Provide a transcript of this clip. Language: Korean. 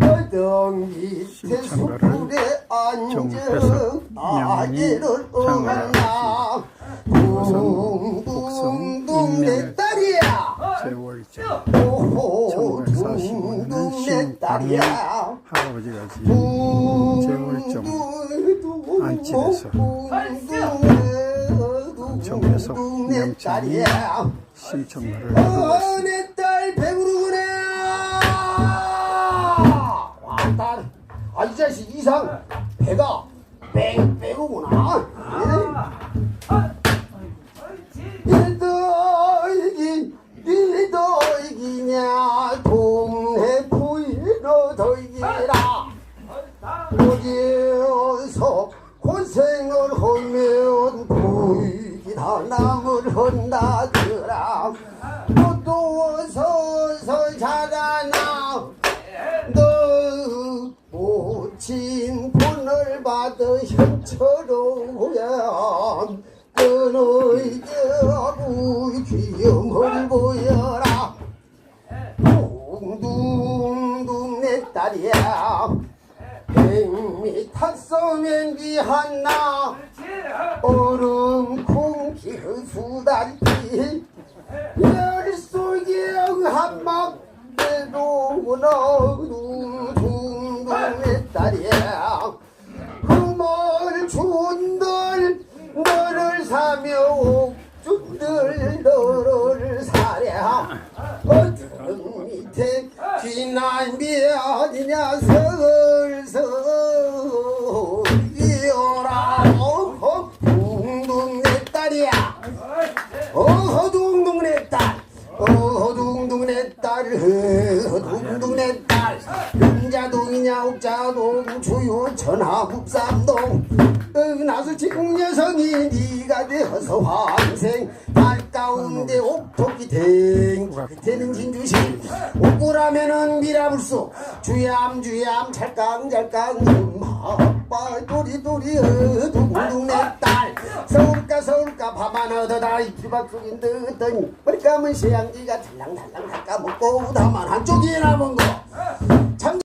어덩 밑에 숯불에 앉아 아기를 얻나 둥둥둥 내 딸이야 세월장 오호 1945년 둥둥 내 딸이야 할아버지가 재월정 안집에서 정태섭 명창이 신청가를 하고 있습니다. 3cm 이상 배가 뺑, 빼고구나. 니도 이기, 니도 이기냐, 동해 부위로 돌기라. 어디서 고생을 하면 부위기다 남을 한다. 현처로야 너너에게 아부 귀염을 보여라. 둥둥둥 내 딸이야. 백미 탔으면 기 한나. 얼음 콩기 수달기 열소경 한막. 내도구나 둥둥둥 내 딸이야 준들 너를 사며 옥준들 너를 사랴. 어떤 밑에 귀난 비어디냐 서울서 이어라. 어허 둥둥 내 딸이야. 어허 둥둥 내딸 어허 둥둥 어허 둥둥 내딸 금자동이냐 옥자동 주요 천하국삼동. 나서 지금 여성이 네가 되어서 환생. 달 가운데 옥토끼 댕. 끝에는 진주시 옥구라면은 미라불수. 주얌 주얌 찰깡 찰깡 엄마빠 도리도리 어둥둥 내딸 서울까 서울까 밥안 얻어다. 이틀밥 속인 듯더니 머리 감은 새양기가 달랑달랑 닦아먹고 다만 한쪽이 남은 거